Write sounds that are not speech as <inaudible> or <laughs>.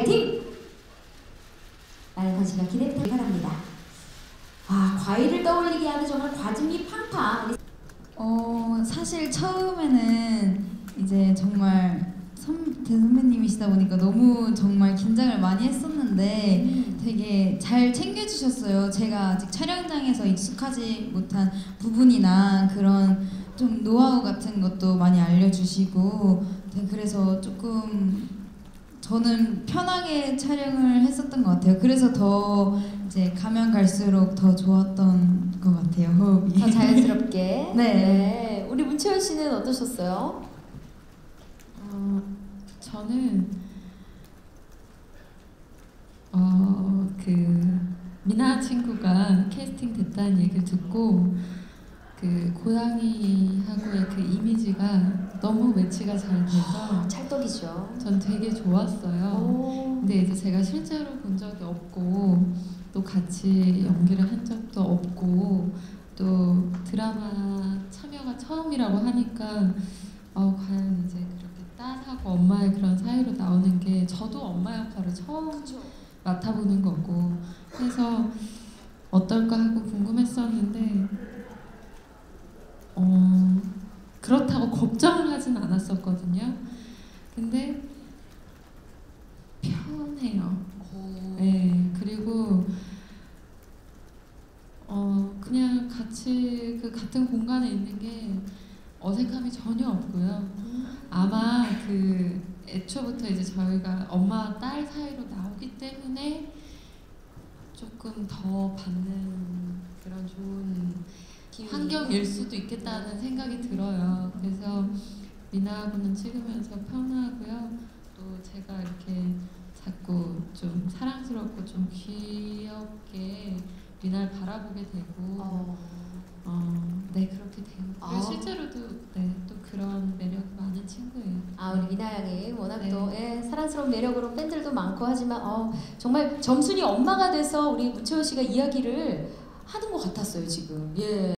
화이팅! 나의 건시가 기대부터 바랍니다. 아 과일을 떠올리게 하는 정말 과즙이 팡팡. 어 사실 처음에는 이제 정말 선, 대선배님이시다 보니까 너무 정말 긴장을 많이 했었는데 되게 잘 챙겨주셨어요. 제가 아직 촬영장에서 익숙하지 못한 부분이나 그런 좀 노하우 같은 것도 많이 알려주시고 네, 그래서 조금 저는 편하게 촬영을 했었던 것 같아요. 그래서 더 이제 가면 갈수록 더 좋았던 것 같아요. 호흡이. 더 자연스럽게. <laughs> 네. 우리 문채원 씨는 어떠셨어요? 어, 저는 어, 그 미나 친구가 캐스팅 됐다는 얘기를 듣고 그 고양이하고의 그 이미지가 너무 매치가 잘 돼서 찰떡이죠. 전 되게 좋았어요. 오. 근데 이제 제가 실제로 본 적이 없고 또 같이 연기를 한 적도 없고 또 드라마 참여가 처음이라고 하니까 어 과연 이제 그렇게 딸하고 엄마의 그런 사이로 나오는 게 저도 엄마 역할을 처음 맡아보는 거고 그래서 어떨까 하고 궁금했었는데 그렇다고 걱정을 하진 않았었거든요. 근데 편해요. 네, 그리고 어 그냥 같이 그 같은 공간에 있는 게 어색함이 전혀 없고요. 아마 그 애초부터 이제 저희가 엄마 딸 사이로 나오기 때문에 조금 더 받는 그런 좋은 환경일 수도 있겠다는 생각이 들어요. 그래서 미나하고는 찍으면서 편하고요. 또 제가 이렇게 자꾸 좀 사랑스럽고 좀 귀엽게 미나를 바라보게 되고 어. 어, 네 그렇게 돼요. 그리고 아. 실제로도 네 또 그런 매력이 많은 친구예요. 아 우리 미나 양이 워낙 네. 또 예, 사랑스러운 매력으로 팬들도 많고 하지만 어, 정말 점순이 엄마가 돼서 우리 문채원 씨가 이야기를 하는 것 같았어요 지금. 예.